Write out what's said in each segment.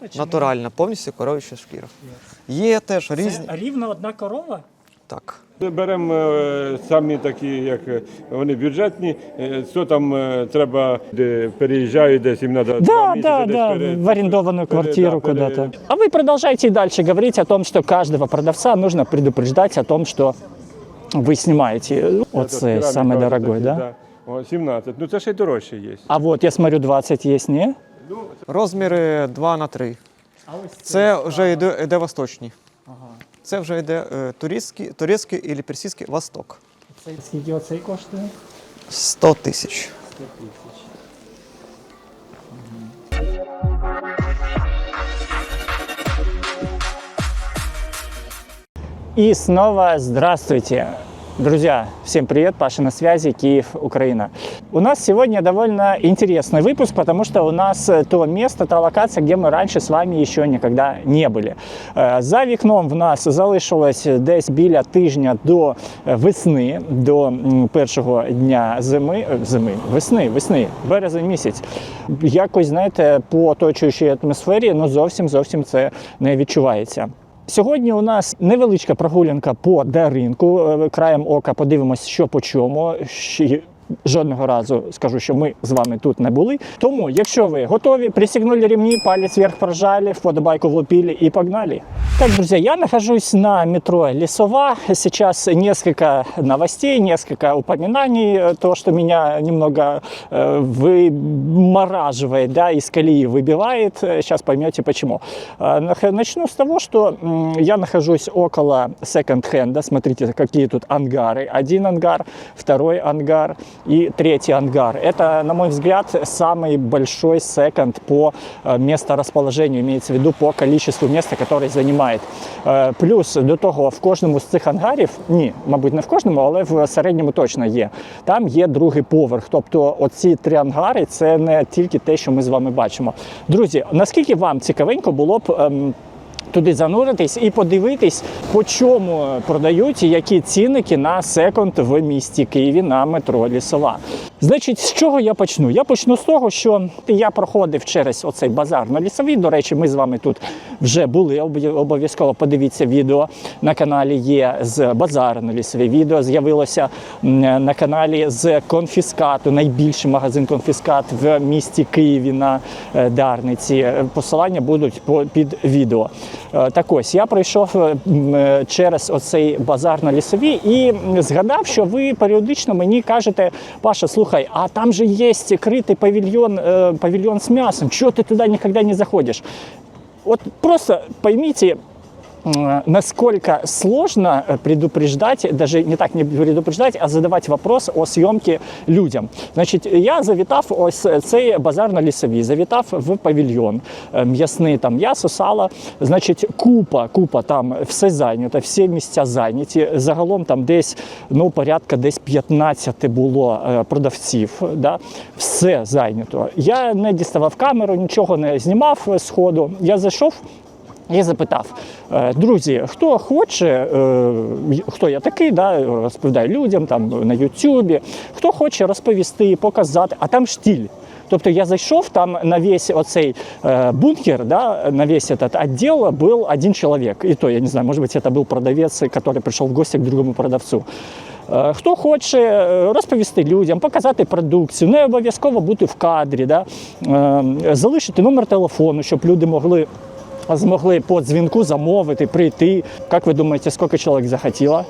шкіра? Чи Натуральна, повністю коров'яча шкіра. Є теж ні? різні. Це рівно одна корова? Так. Беремо е, самі такі, як е, вони бюджетні. Е, Що там е, треба, де переїжджають десь їм треба Да, да, да, в арендованную квартиру куда-то. А вы продолжаете и дальше говорить о том, что каждого продавца нужно предупреждать о том, что вы снимаете. Вот э, самый дорогой, да? О, 17. Ну це ще й дорожче є. А вот я смотрю, 20 есть, не? Розміри 2 на 3. Це вже йде, йде восточні. Це вже йде е, туристський, турецький або персидський восток. Скільки оцей коштує? 100 тисяч. И снова здравствуйте. Друзья, всем привет, Паша на связи, Киев, Украина. У нас сегодня довольно интересный выпуск, потому что у нас э, то место, та локація, где мы раньше с вами еще никогда не были. Е, За вікном в нас залишилось десь біля тижня до е, весни, до м, першого дня зими, е, зими, весни, весни, березень місяць. Якось, знаєте, по оточуючій атмосфері, ну зовсім зовсім це не відчувається. Сьогодні у нас невеличка прогулянка по даринку. Е, Краєм ока подивимось, що по чому. Жодного разу скажу, що ми з вами тут не були. Тому, якщо ви готові, пристегнули ремні, палец вверх прожали, вподобайку влупили и погнали. Так, друзья, я нахожусь на метро Лесова. Сейчас несколько новостей, несколько упоминаний. То, что меня немного э, вымораживает, да, из колеи выбивает. Сейчас поймете почему. Э, Начну с того, что я нахожусь около секонд-хенда. Смотрите, какие тут ангары. Один ангар, второй ангар и третий ангар. Это, на мой взгляд, самый большой секонд по э, месторасположению, имеется в виду по количеству места, которое занимает. Е, Плюс до того в кожному з цих ангарів, ні, мабуть, не в кожному, але в середньому точно є. Там є другий поверх. Тобто, оці три ангари це не тільки те, що ми з вами бачимо. Друзі, наскільки вам цікавенько було б. Туди зануритись і подивитись, по чому продають і які цінники на секонд в місті Києві на метро Лісова. Значить, з чого я почну? Я почну з того, що я проходив через оцей базар на лісовій. До речі, ми з вами тут вже були. Обов'язково подивіться відео на каналі є з базару на лісовій. Відео з'явилося на каналі з конфіскату, найбільший магазин конфіскат в місті Києві на е, Дарниці. Е, Посилання будуть під відео. Е, Так ось я пройшов через оцей базар на лісовій і згадав, що ви періодично мені кажете, Паша, слухай, а там же есть критий павильон, э, павильон с м'ясом. чего ты туда никогда не заходишь? Вот просто поймите, насколько сложно э, предупреждать, даже не так не предупреждать, а задавать вопрос о съемке людям. Значить, я завітав ось цей базар на лісовій, завітав в павільйон м'ясний, там м'ясо, сало. Значить, купа, купа там все зайнято, всі місця зайняті. Загалом там десь ну, порядка десь 15 було е, продавців. Да? Все зайнято. Я не діставав камеру, нічого не знімав е, з ходу. Я зайшов І запитав, «Е, друзі, хто хоче, е, хто я такий, да, розповідаю людям там на Ютубі, хто хоче розповісти, показати, а там штіль. Тобто я зайшов, там на весь оцей е, бункер, да, на весь этот отдел был один человек. И то, я не знаю, может быть, это был продавец, который пришел в гости к другому продавцу. Е, Хто хоче е, розповісти людям, показати продукцію, не обов'язково бути в кадрі, да? е, залишити номер телефону, щоб люди могли змогли по дзвінку замовити, прийти. Як ви думаєте, скільки чоловік захотіло?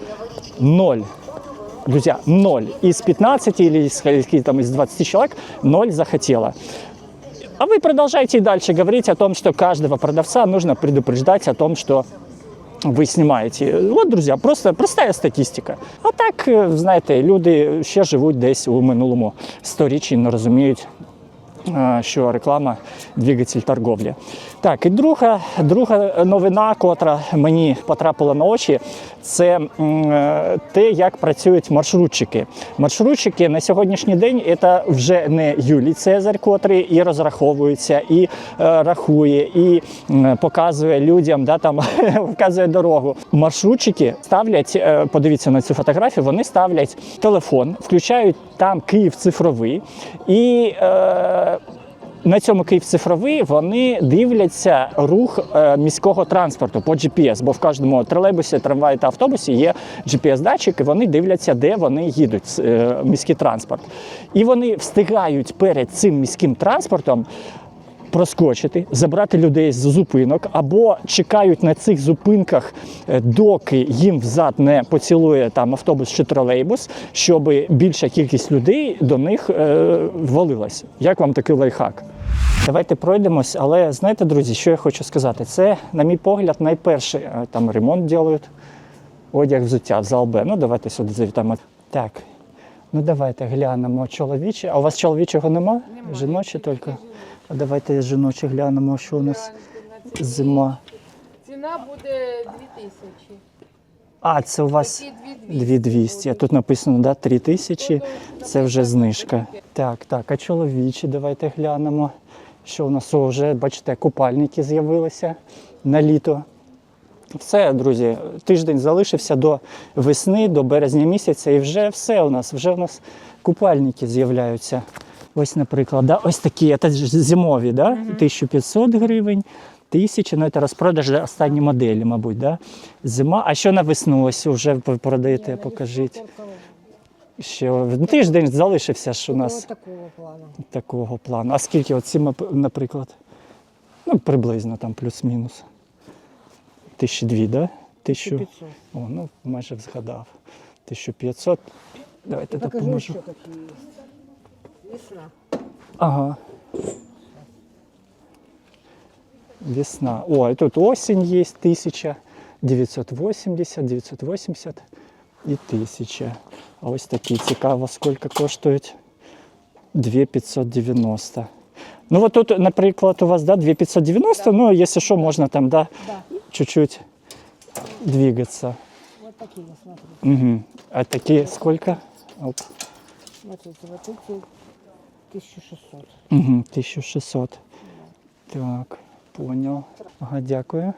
Ноль. Друзья, ноль. Из 15 или из 20 человек ноль захотело. А вы продолжаете и дальше говорить о том, что каждого продавца нужно предупреждать о том, что ви знімаєте. От, друзі, просто проста статистика. А так, е, знаєте, люди ще живуть десь у минулому сторіччі, не розуміють, що реклама двигатель торговлі. Так, і друга, друга новина, котра мені потрапила на очі, це е, те, як працюють маршрутчики. Маршрутчики на сьогоднішній день це вже не Юлій Цезарь, котрий і розраховується, і е, рахує, і показує людям, да, там, вказує дорогу. Маршрутчики ставлять, е, подивіться на цю фотографію, вони ставлять телефон, включають там Київ цифровий і. Е, на цьому Київ цифровий вони дивляться рух е, міського транспорту по GPS, бо в кожному тролейбусі, трамваї та автобусі є GPS-датчик, і вони дивляться, де вони їдуть, е, міський транспорт. І вони встигають перед цим міським транспортом проскочити, забрати людей з зупинок, або чекають на цих зупинках, е, доки їм взад не поцілує там автобус чи тролейбус, щоб більша кількість людей до них е, ввалилась. Як вам такий лайфхак? Давайте пройдемось, але знаєте, друзі, що я хочу сказати? Це, на мій погляд, найперший е, там ремонт роблять, одяг взуття в зал Б. Ну, давайте сюди завітаємо. Так. Ну давайте глянемо чоловіче. А у вас чоловічого нема? Жіночі тільки. А давайте жіночі глянемо, що у нас зима. Ціна буде 2000. А, це у вас Такі 2200. 2200. А тут написано, да, 3000. Це вже знижка. Так, так, а чоловічі, давайте глянемо. Що у нас О, вже, бачите, купальники з'явилися на літо. Все, друзі, тиждень залишився до весни, до березня місяця, і вже все у нас, вже у нас купальники з'являються. Ось, наприклад, да? ось такі, це зимові, да? 1500 гривень, 1000, ну це розпродаж останні моделі, мабуть, да? Зима. А що на весну ось вже продаєте, покажіть. Ще ну, тиждень залишився ж у нас такого плану. такого плану. А скільки оці, наприклад? Ну, приблизно там плюс-мінус. Тисячі дві, да? Тисячу. 500. О, ну майже згадав. 1500. Давайте допоможу. какие есть. Весна. Ага. Весна. О, и тут осень есть, 1000, 980, 980 і 1000. А ось такі цікаво, скільки коштують. 2590. Ну от тут, наприклад, у вас да, 2590, ну, якщо що, можна там да, Да, чуть-чуть двигаться. вот такие, смотрите. Угу. А такі скільки? Оп. Смотрите, вот эти 1600. Угу, 1600. Так, поняв. Ага, дякую.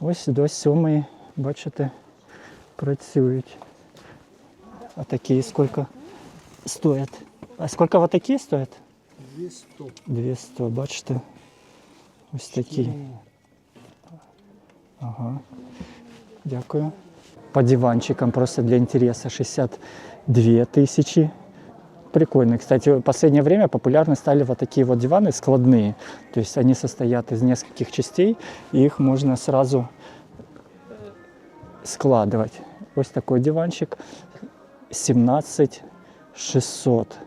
Ось до сьомої, бачите, працюють. А такі скільки стоять? А скільки вот такі стоять? 200. 200, бачите? Ось такі. Ага. Дякую. По диванчикам просто для интереса 62 тысячи Прикольно. Кстати, в последнее время популярны стали вот такие вот диваны складные. То есть они состоят из нескольких частей, и их можно сразу складывать. Вот такой диванчик 17 600.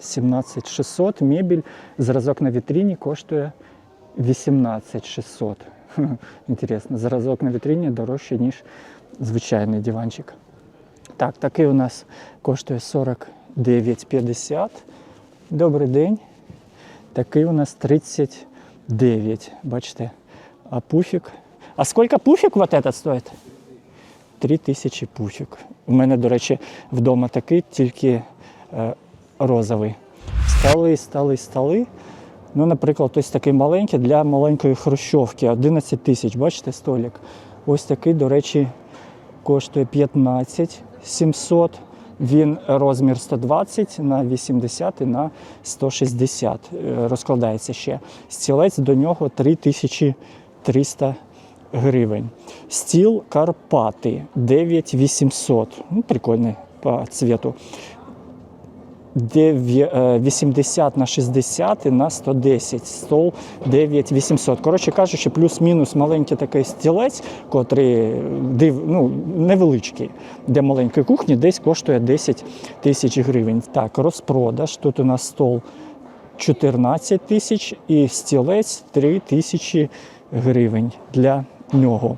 17 600. Мебель, зразок на вітрині коштує 18 600. Інтересно, зразок на вітрині дорожче, ніж звичайний диванчик. Так, такий у нас коштує 49,50. Добрий день. Такий у нас 39. Бачите? А пуфік. А скільки пуфік вот этот стоїть? 3 тисячі пуфік. У мене, до речі, вдома такий, тільки е, розовий. Столи, столи, столи. Ну, наприклад, ось такий маленький для маленької хрущовки. 11 тисяч, бачите, столик. Ось такий, до речі, коштує 15 700. Він розмір 120 на 80 і на 160 е, розкладається ще. Стілець до нього 3300 гривень. Стіл Карпати 9800. Ну, прикольний по цвету. Дев'я- е, 80 на 60 і на 110. Стол 9800. Коротше кажучи, плюс-мінус маленький такий стілець, котрий ну, невеличкий, для маленької кухні, десь коштує 10 тисяч гривень. Так, розпродаж. Тут у нас стол 14 тисяч і стілець 3 тисячі гривень для нього.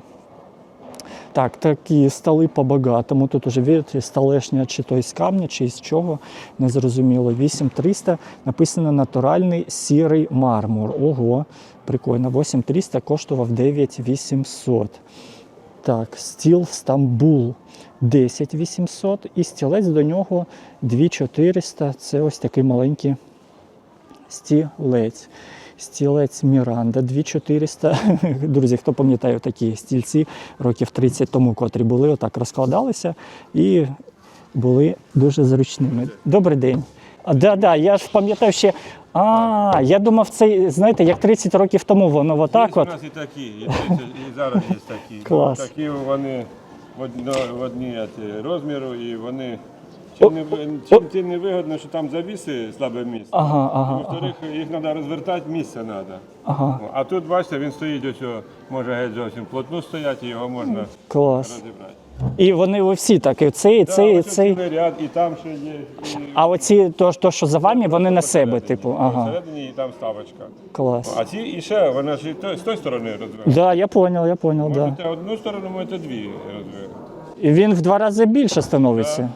Так, такі столи по-багатому. Тут уже видите, столешня чи то із камня, чи із чого, не зрозуміло. 8300 написано натуральний сірий мармур. Ого, прикольно. 8300 коштував 9800. Так, стіл Стамбул 10800 і стілець до нього 2400. Це ось такий маленький стілець. Стілець Міранда 2400. Друзі, хто пам'ятає такі стільці років 30 тому, котрі були, отак розкладалися і були дуже зручними. Добрий день. А, да, да, я ж пам'ятаю ще А, я думав, це, знаєте, як 30 років тому воно отак Є от. у нас і такі, і, зараз є такі. Клас. Такі вони в одні розміру, і вони. Чим, не, чим не вигодно, що там завіси слабе місце. Ага, ага, Во-вторых, їх треба розвертати, місце треба. Ага. А тут, бачите, він стоїть ось, може геть зовсім плотно стояти, і його можна Клас. розібрати. І вони ви всі так, і цей, і цей, і ось цей. цілий ряд, і там ще є. І... А оці, то, то, що за вами, вони на себе, типу. Ага, Всередині і там ставочка. клас. А ці і ще, вона ж і то- з тої сторони розвиває. Да, я понял, я понял, да. Можете одну сторону, можете дві розвивати. І він в два рази більше становиться.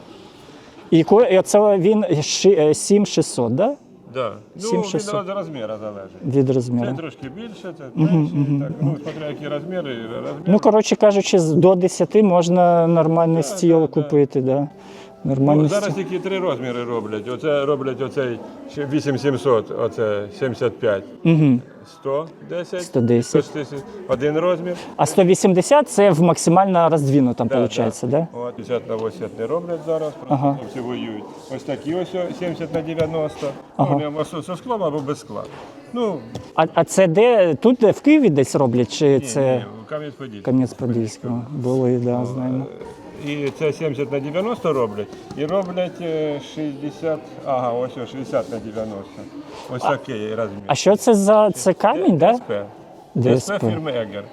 І, це він ши- е, 7600, да? Да. Ну, 7600. від розміру залежить. Від Це розміру. трошки більше, це менше. Так, ну, смотря які розміри, розміри. Ну, коротше кажучи, з- до 10 можна нормальний стіл да, да. купити, да. Ну, зараз тільки три розміри роблять. Оце роблять оцей 8700, оце 75. Угу. 110, 110. 110, один розмір. А 180 це в максимально роздвинутому, виходить, да? От 50 на 80 не роблять зараз, просто Ага. хлопці воюють. Ось такі ось о, 70 на 90. Вони або со со склом, або без скла. Ну, А, а це де? Тут де, в Києві десь роблять, чи ні, це ні, Кам'янець-Подільський. Кам'янець-Подільського? Були, да, знаємо. І це 70 на 90 роблять. І роблять е, 60, ага, ось о, 60 на 90. Ось такий розмір. А що це за це камінь, да? ДСП. ДСП. ДСП фірми Егер.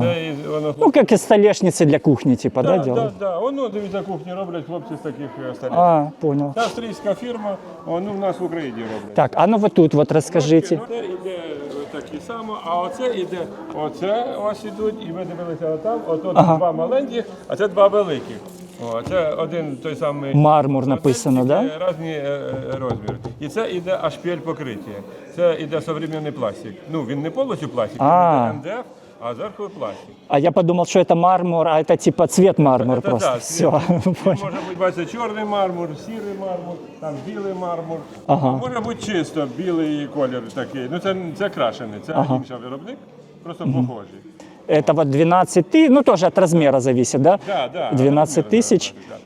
Це із- воно Ну, як і столешниці для кухні, типа, да, да, да, делают? да. Воно, дивіться, кухні роблять хлопці з таких е, столів. А, понял. Це австрійська фірма, воно в нас в Україні роблять. Так, а ну вот тут вот розкажіть. Ну, Це йде такі само, а оце йде, оце ось ідуть, і ви дивилися отам, ото два маленькі, а це два великі. О, це один той самий Мармур написано, да? Різні е, е. І це йде ашпіль покриття. Це йде сучасний пластик. Ну він не повністю пластик, А. він йде МДФ, а зверху пластик. А я подумал, что это мармур, а это типа цвет мармур Це, просто. да, Все, Він понял. може бути бачите, чорний мармур, сірий мармур, там білий мармур. Ага. Може бути чисто білий колір такий. Ну це, це крашений, це інший виробник, просто похожий. Это вот 12 тысяч, ну тоже от размера зависит, да? Да, да, 12 розмір тисяч. залежить, да.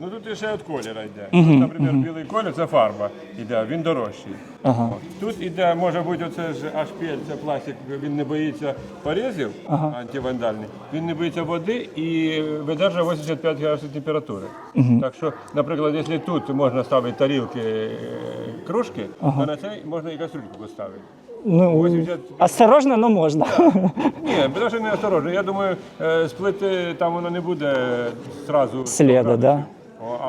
Ну тут ще від кольора йде. Тут, наприклад, білий колір це фарба йде, він дорожчий. Ага. От. Тут іде, може бути, оце ж ашпіль, це пластик, він не боїться порізів антивандальний, він не боїться води і видержує 85 градусів температури. Так що, наприклад, якщо тут можна ставити тарілки, е, кружки, то на цей можна і кастрюльку поставити. Ну, 80 осторожно, но можно. Ні, навіть не осторожно. Я думаю, е, з плити там воно не буде зразу. Сліда, да?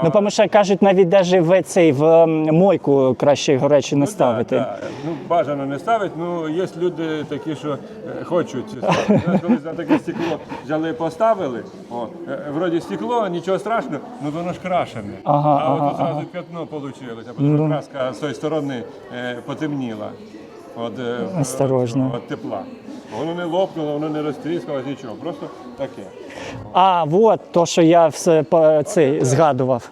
Ну, що кажуть, навіть даже в цей в мойку краще горечі не ставити. Да, да. Ну, бажано не ставити, ну є люди такі, що е, хочуть ставити. Знаєш, Коли за таке стекло взяли поставили, о, е, вроді стекло, нічого страшного, ну воно ж крашене. Ага, а ага, от одразу п'ятно вийшло, тому що краска з тої сторони е, потемніла. От, е, Осторожно. От тепла. Воно не лопнуло, воно не розтріскалось, нічого, просто таке. А, вот то, що я все по цей згадував.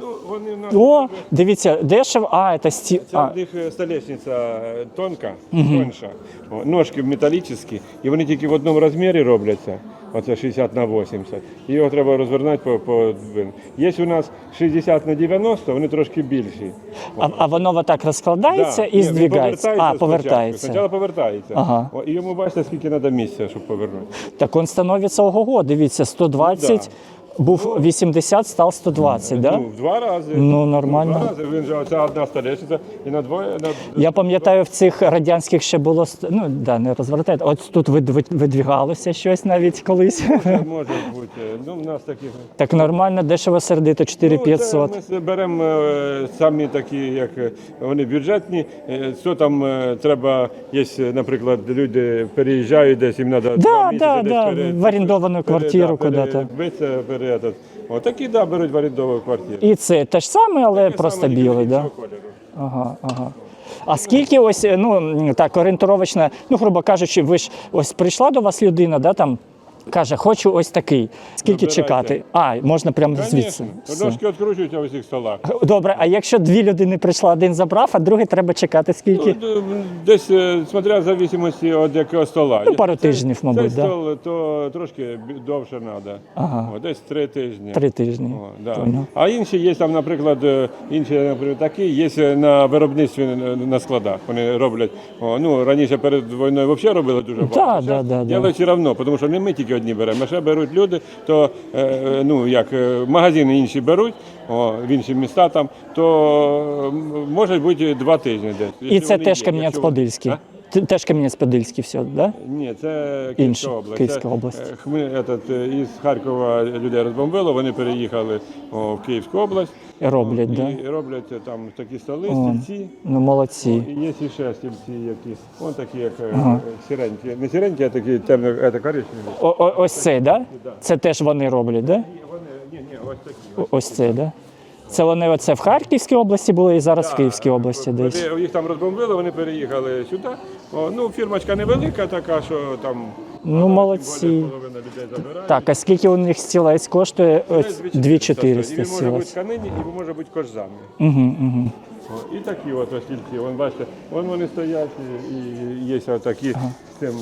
Ну, вони в нас О, дивіться, дешево. А, це сті. Це А, в них е, столешниця е, тонка, тонша, О, ножки металічні, і вони тільки в одному розмірі робляться. Оце 60 на 80. Його треба розвернути по, по Є у нас 60 на 90, вони трошки більші. а, а воно отак розкладається Да. і Ні, здвигається. А, повертається. Спочатку повертається. Ага. О, і йому бачите, скільки треба місця, щоб повернути. Так він становиться ого-го, дивіться, 120, був 80, став 120, да? Ну, в два рази. Ну, нормально. в два рази. Він же оця одна столешниця і на двоє. На... Я пам'ятаю, в цих радянських ще було ст- ну да, не розвертайте. От тут вид- вид- видвігалося щось навіть колись. Це Може бути. Ну, в нас таких. Так нормально, дешево сердито, 4500. Ну, це ми беремо е, самі такі, як е, вони бюджетні. Е, Що там е, треба, є, наприклад, люди переїжджають десь, їм треба Да, да, да, в орендовану квартиру куди-то. Биться, пере, этот. Отакі такі, да, беруть в орендову квартиру. І це те ж саме, але Таке просто саме, тільки білий, да? іншого кольору. Ага, ага. А скільки ось, ну так, орієнтовочно, ну, грубо кажучи, ви ж ось прийшла до вас людина, да, там Каже, хочу ось такий. Скільки Вибирайте. чекати? А, можна прямо звідси. Все. відкручуються в усіх столах. Добре, а якщо дві людини прийшла, один забрав, а другий треба чекати скільки? Ну, Десь, е, смотря в зависимості від якого стола. Ну, пару тижнів, мабуть, Цей да? стол, то трошки довше треба. Ага. О, десь три тижні. Три тижні. О, да. А інші є там, наприклад, е, інші, наприклад, такі, є на виробництві е, на складах. Вони роблять. О, ну, раніше перед війною взагалі робили дуже багато. да, да, да. Але все одно, тому що не ми тільки одні беремо, а ще беруть люди, то е, е, ну, як, е, магазини інші беруть, о, в інші міста там, то може бути два тижні десь. І це теж є, Теж Кам'янець-Подільський все, да? Ні, це Київська область. Київська область. е, Хми, этот, е, із Харкова людей розбомбило, вони переїхали о, в Київську область. І роблять, О, да? І роблять е, там такі столи, О. стільці. Ну молодці. І є ще стільці, які, вон такі, як е, сіренькі. Не сіренькі, а такі темно, це коричневі. О, о, ось цей, да? Це теж вони роблять, да? І Вони, ні, ні, ось такі. О- Ось цей, да? Це вони оце в Харківській області були і зараз в Київській області десь. Вони, їх там розбомбили, вони переїхали сюди. О, ну, фірмочка невелика така, що там Ну молодці. половина людей забирає. Так, а скільки у них стілець коштує? Ось 2400 2400 І він може бути стілець. тканині, і може бути кожзамі. Угу, угу. О, І такі от ось стільці, вон бачите, вон вони стоять і, і є отакі з цим.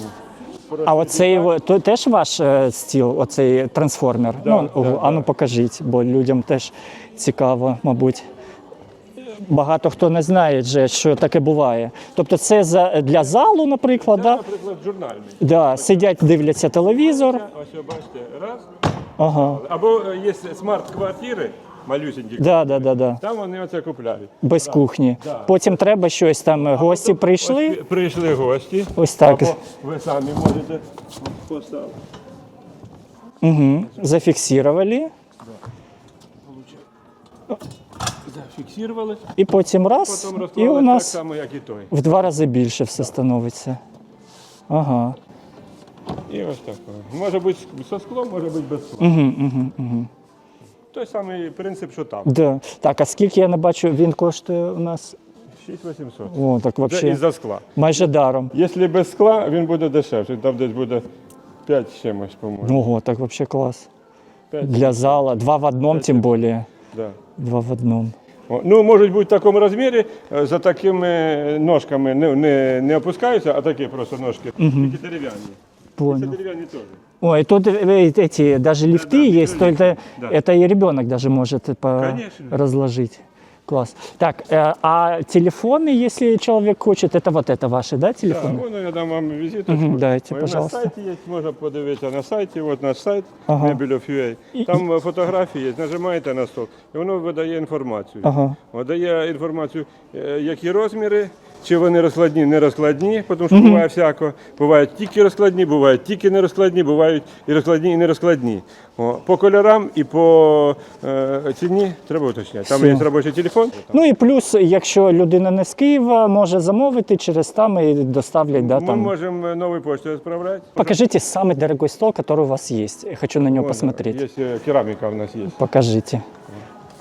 А оцей то теж ваш е, стіл, оцей трансформер. ну, да, о, а ну покажіть, бо людям теж цікаво, мабуть. Багато хто не знає, вже, що таке буває. Тобто, це за для залу, наприклад, Це, да? наприклад, журнальний. Да, сидять, дивляться телевізор. Ось бачите, раз. Ага. Або е, є смарт-квартири малюсенькі, Да, да, да, да. там вони оце купляють. Без кухні. Потім треба щось там. Гості прийшли. Ось прийшли гості. Ось так. Або ви самі можете поставити. Угу. Зафіксували. Зафіксували, І потім раз. потім І у так нас само, як і той. в два рази більше все становиться. Ага. І ось так. Може бути зі склом, може бути без скла. Угу, угу, угу. Той самий принцип, що там. Да. Так, а скільки я не бачу, він коштує у нас? 6800. О, так Це взагалі із-за скла. майже даром. Якщо без скла, він буде дешевший. Там десь буде 5 з чимось, по-моєму. Ого, так взагалі клас. П'ять. Для зала. Два в одному, тим більше. Да. Два в одному. Ну, можуть бути в такому розмірі, е, за такими ножками не, не, не опускаються, а такі просто ножки. Тільки дерев'яні. Це Понял. дерев'яні теж. Ой, тут э, эти даже лифты да, есть, то это, да. это и ребенок даже может по- Конечно. разложить. Класс. Так, э, а телефоны, если человек хочет, это вот это ваши, да, Так, телефоны? воно я дам вам візиточку. Мгм, дайте, Ой, пожалуйста. На сайті є, можна подивитися на сайті, от наш сайт Ага. Mebel.ua. Там е, фотографії є, нажимаєте на стол, і воно видає інформацію. Ага. От Дає інформацію, е, які розміри, чи вони розкладні, не розкладні, тому що буває всяко. Бувають тільки розкладні, бувають тільки не розкладні, бувають і розкладні, і не розкладні. О, по кольорам і по е, ціні треба уточняти. Там Все. є робочий телефон. Ну і плюс, якщо людина не з Києва, може замовити через там і доставлять, да, Ми там. можемо новою поштою відправляти. Покажите самый дорогой стол, который у вас. Я хочу на него Вон, посмотреть. Є е, кераміка в нас є. Покажите.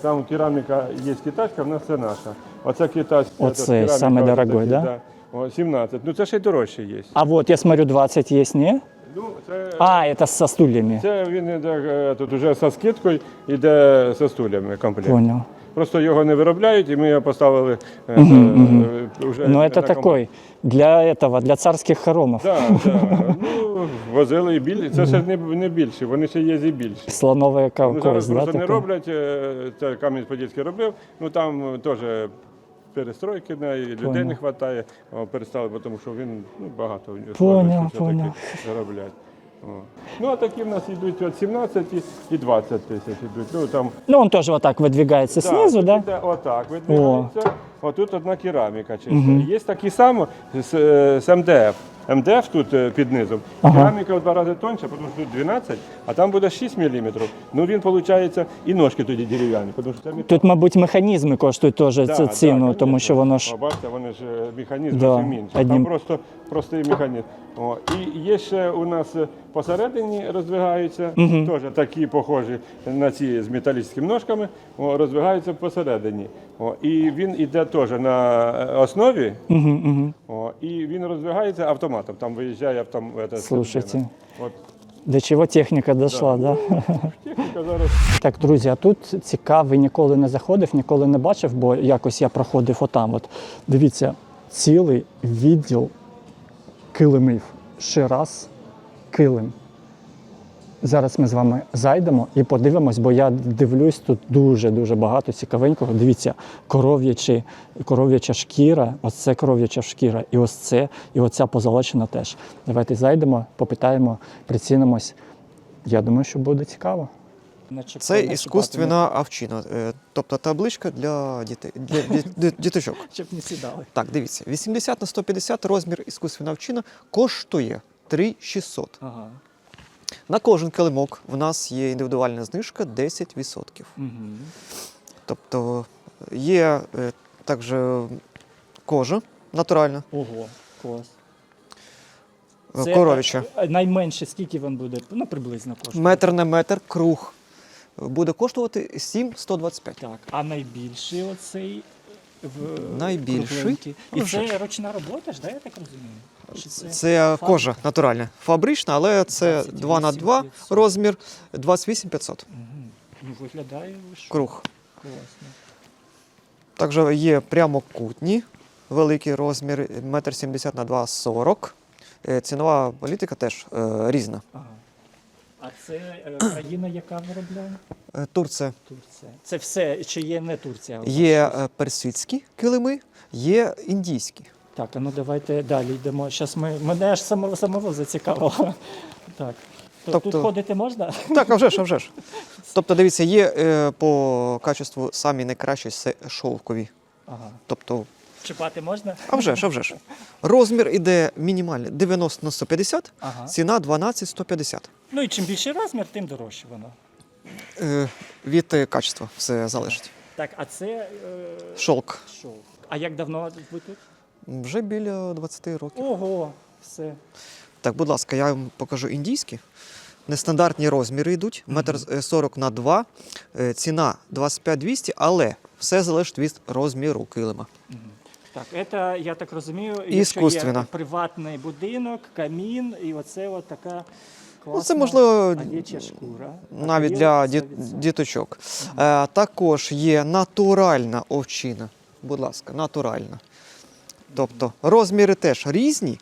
Там кераміка є китайська, в нас це наша. Оце китайська. Оце це кераміка, саме оце дорогой, такі, да? О, 17. Ну це ще й дорожче є. А вот, я смотрю, 20 есть, не? Ну, це, А, это со стульями. це він іде е, тут уже зі скидкою, іде зі стулями комплект. Понял. Просто його не виробляють, і ми його поставили е, Мгм, е, мгм. вже Ну, на это комплект. такой, для этого, для царских хоромов. Так, так. Ну, возили і більше. Це ще не, не більше, вони ще є і більші. Слоновая ка- Ну, зараз кость, да? просто не такая? роблять, е, це Кам'янець-Подільський робив, ну там е, теж перестройки на і людей не вистачає, перестали, тому що він ну, багато складностей все-таки понял. Ну, а такі в нас йдуть от 17 і 20 тисяч йдуть. Ну, там, Ну, он теж отак так да, снизу, так? да? Отак видвигається. Отут одна кераміка чиста. Є такі самі з, е, з МДФ. МДФ тут е, під низом. Ага. Кераміка в два рази тоньше, тому що тут 12, а там буде 6 мм. Ну він, виходить, і ножки тоді дерев'яні, тому що це метал. Тут, мабуть, механізми коштують теж Да, да, ціну, конечно. тому що воно ж. О, бачите, вони ж е, механізм Да, зовсім інший. одним- Там просто простий механізм. О, і є ще у нас посередині роздвигаються, теж такі похожі на ці з металічними ножками, о, роздвигаються посередині. О, і він іде теж на е, основі, Угу, угу. о, і він роздвигається автоматом. Там виїжджає автом. ета, Слушайте. От. До чого техніка дійшла, да. Техніка зараз Так, друзі, а тут цікавий, ніколи не заходив, ніколи не бачив, бо якось я проходив отам. От. Дивіться, цілий відділ килимів. Ще раз килим. Зараз ми з вами зайдемо і подивимось, бо я дивлюсь, тут дуже-дуже багато цікавенького. Дивіться, коров'ячі, коров'яча шкіра, ось це коров'яча шкіра, і ось це, і оця позолочена теж. Давайте зайдемо, попитаємо, прицінимось. Я думаю, що буде цікаво. Це іскусственна овчина, е, тобто табличка для дітей, для ді- ді- діточок. Щоб не сідали. Так, дивіться, 80 на 150 розмір іскусственна овчина коштує 3600. Ага. На кожен килимок в нас є індивідуальна знижка 10%. Угу. Тобто є е, також кожа натуральна, Ого, клас. е, коров'яча. е, найменше скільки він буде? Ну, приблизно коштує. Метр на метр круг буде коштувати 7,125. Так, а найбільший оцей в Найбільший? кругленький. І вже це ручна робота ж, да, я так розумію? Чи це... Це кожа натуральна, фабрична, але це 2 на 2 розмір 28 500 Ну, виглядає що круг. класно. Також є прямокутні, великий розмір 1,70 на 2,40. Е, Цінова політика теж е, різна. Ага. А це е, країна, яка виробляє? Е, Турція Турція. Це все, чи є не Турція? є персидські килими, є індійські. Так, а ну давайте далі йдемо. Зараз ми мене аж самого самого зацікавило. Так. Тобто- Тут ходити можна? Так, а вже ж, а вже ж. Тобто, дивіться, є е, по качеству самі найкращі це шовкові. Ага. Тобто, Чіпати можна? а вже ж, а вже ж. Розмір іде мінімальний 90 на 150, Ага. ціна 12 150. Ну і чим більший розмір, тим дорожче воно. Е, від е, качества все залежить. Так, а це е, Шовк. що? А як давно ви тут? Вже біля 20 років. Ого, все. Так, будь ласка, я вам покажу індійські. Нестандартні розміри йдуть, метр е, 40 на 2, е, ціна 25 200, але все залежить від розміру килима. Так, це, я так розумію, якщо є приватний будинок, камін, і оце от така класна Ну, це можливо овечя шкура. навіть для 100%. діточок. Е, також є натуральна овчина. Будь ласка, натуральна. Тобто розміри теж різні.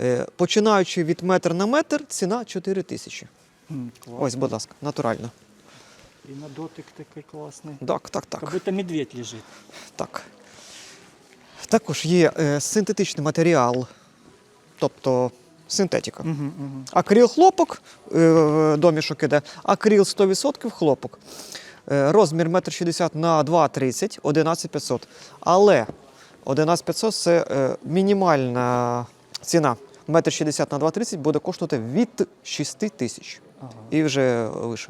Е, починаючи від метр на метр, ціна 4 тисячі. М. Ось, будь ласка, натуральна. І на дотик такий класний. Так, так, так. будто медведь лежить. так. Також є е, синтетичний матеріал, тобто синтетика. Угу, угу. Акрил хлопок, е, домішок іде, акрил 100% хлопок. Е, Розмір 1,60 на 2,30, 11500. Але 11500 це е, мінімальна ціна. 1,60 на 2,30 буде коштувати від 6 тисяч Ага. і вже вище.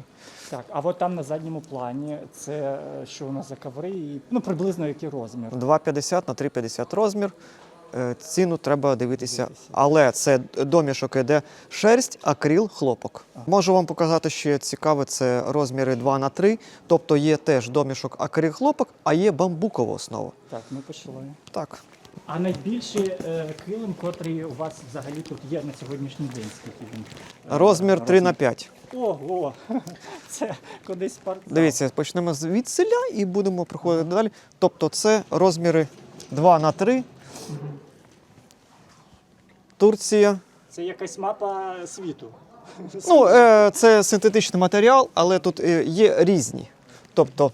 Так, а от там на задньому плані це е, що у нас за коври і ну приблизно який розмір. 2,50 на 3,50 розмір. Е, Ціну треба дивитися. Але це домішок іде шерсть, акрил, хлопок. Можу вам показати ще цікаве, це розміри 2 на 3. Тобто є теж домішок акрил, хлопок, а є бамбукова основа. Так, ми почали. Так. А найбільший е, килим, котрий у вас взагалі тут є на сьогоднішній день, скільки він? е, Розмір 3 на 5. Ого! Це кудись спортзал. Дивіться, почнемо з від селя і будемо проходити далі. Тобто це розміри 2 на 3. Турція. Це якась мапа світу. Ну, е, це синтетичний матеріал, але тут е, є різні. Тобто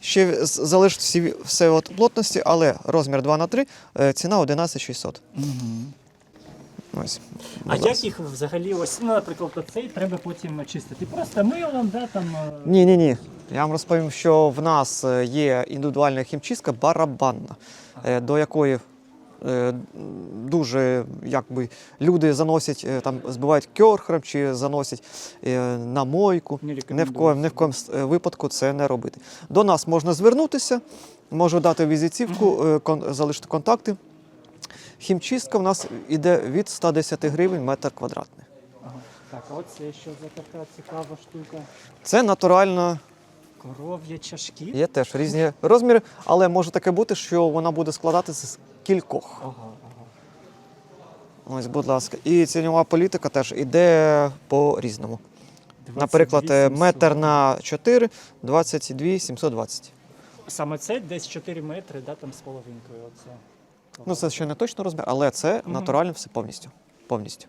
ще залежить всі, все від плотності, але розмір 2 на 3, е, ціна 11600. Ось. А як їх взагалі, ось, ну, наприклад, оцей треба потім чистити? Просто милом, да, там. Ні, ні, ні. Я вам розповім, що в нас є індивідуальна хімчистка барабанна, е, до якої дуже якби, люди заносять, е, там, збивають кьорхером чи заносять е, на мойку. Не в коєм, ні в коєм е, випадку це не робити. До нас можна звернутися, можу дати візитівку, е, кон- залишити контакти. Хімчистка в нас йде від 110 гривень метр квадратний. Так, а оце що за така цікава штука? Це натуральна Коров'яча шкіра? Є теж різні розміри, але може таке бути, що вона буде складатися з кількох. Ага, ага. Ось, будь ласка. І цінова політика теж іде по-різному. Наприклад, е, метр на 4 22 720. Саме це десь 4 метри, да, там з половинкою. Оце. Ну, це ще не точно розмір, але це натурально все повністю. Повністю.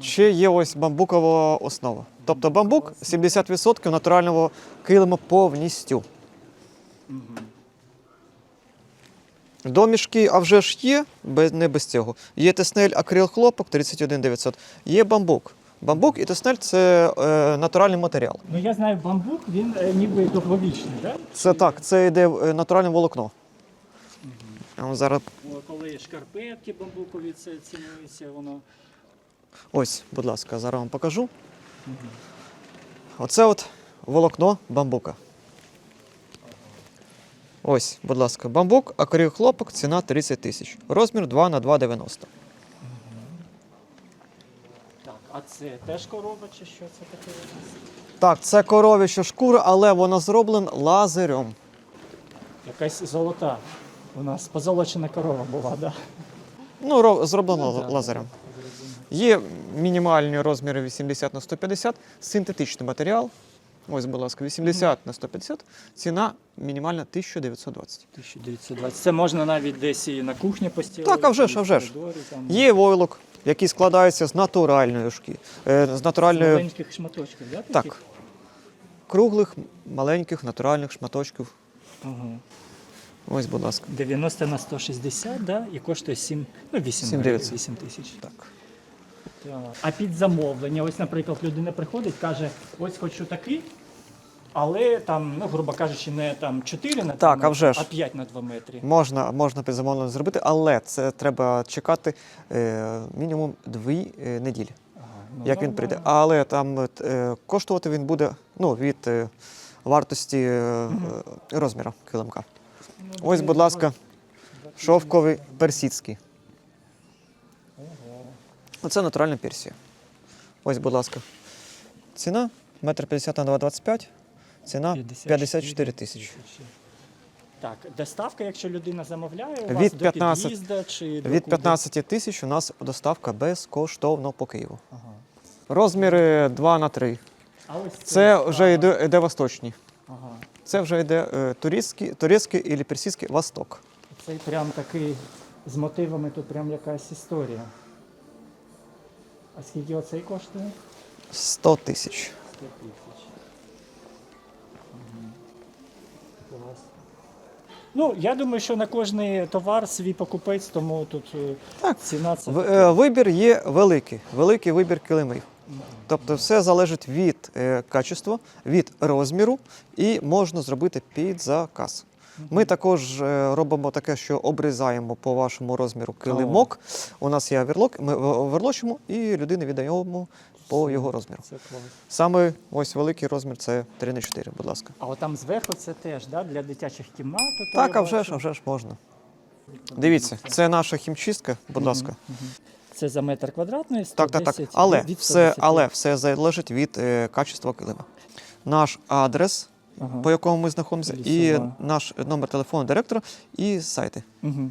Ще є ось бамбукова основа. Тобто бамбук 70% натурального килиму повністю. Домішки, а вже ж є, без, не без цього. Є теснель акрил хлопок 31 900. Є бамбук. Бамбук і теснель це е, натуральний матеріал. Ну я знаю, бамбук, він е, ніби довговічний, да? Це так, це йде е, натуральне волокно. Вам зараз Коли шкарпетки бамбукові це цінується, воно. Ось, будь ласка, зараз вам покажу. Оце от волокно бамбука. Ось, будь ласка, бамбук, акрил хлопок, ціна 30 тисяч. Розмір 2 на 2,90. Так, а це теж корова чи що це таке? Так, це коров'яча шкура, але вона зроблена лазером. Якась золота. У нас позолочена корова була, да? Ну, ро- зроблена Ну, да, лазером. Є мінімальні розміри 80 на 150, синтетичний матеріал. Ось, будь ласка, 80 на 150, ціна мінімальна 1920. 1920. Це можна навіть десь і на кухні постілити. Так, а вже ж, а вже ж. Є войлок, який складається з натуральної шки, е, з з маленьких шматочків, да? так, круглих, маленьких натуральних шматочків. Ага. Ось, будь ласка. 90 на 160, да? і коштує 7, ну 8, 7 8 тисяч. Так. А під замовлення, ось, наприклад, людина приходить, каже, ось хочу такий, але там, ну, грубо кажучи, не там 4 на 2 Так, а вже ж. а 5 на 2 метри. Можна, можна під замовлення зробити, але це треба чекати е, мінімум дві е, неділі, Ага, ну, як він прийде. Але там е, коштувати він буде ну, від е, вартості е, розміру килимка. Ось, будь ласка, шовковий персидський. Оце натуральна персія. Ось, будь ласка. Ціна 1,50 на 2,25. Ціна 54 тисячі. Так, доставка, якщо людина замовляє, у Від вас до 15 чи до Від куди? 15 тисяч у нас доставка безкоштовно по Києву. Ага. Розміри 2 на 3. А ось Це вже йде, йде восточні. Це вже йде е, турецький, турецький або персидський восток. Цей прям такий з мотивами, тут прям якась історія. А скільки оцей коштує? 100 тисяч. 100 тисяч. Ну, я думаю, що на кожний товар свій покупець, тому тут е, Так. ціна це. В- е, Вибір є великий, великий вибір килимів. Тобто все залежить від е, качества, від розміру і можна зробити під заказ. Ми також е, робимо таке, що обрізаємо по вашому розміру килимок. У нас є оверлок, ми в- оверлочимо і людині віддаємо по його розміру. Це клас. Саме ось великий розмір це 3 на 4, будь ласка. А от там зверху це теж да, для дитячих кімнат. Так, а вже ж, а вже ж можна. Дивіться, це наша хімчистка, будь ласка. Це за метр квадратний, Так, так, так. Але від все, 110. але все залежить від е, качества килима. Наш адрес, Ага. по якому ми знаходимося, і Лісова. наш номер телефону директора, і сайти. Угу.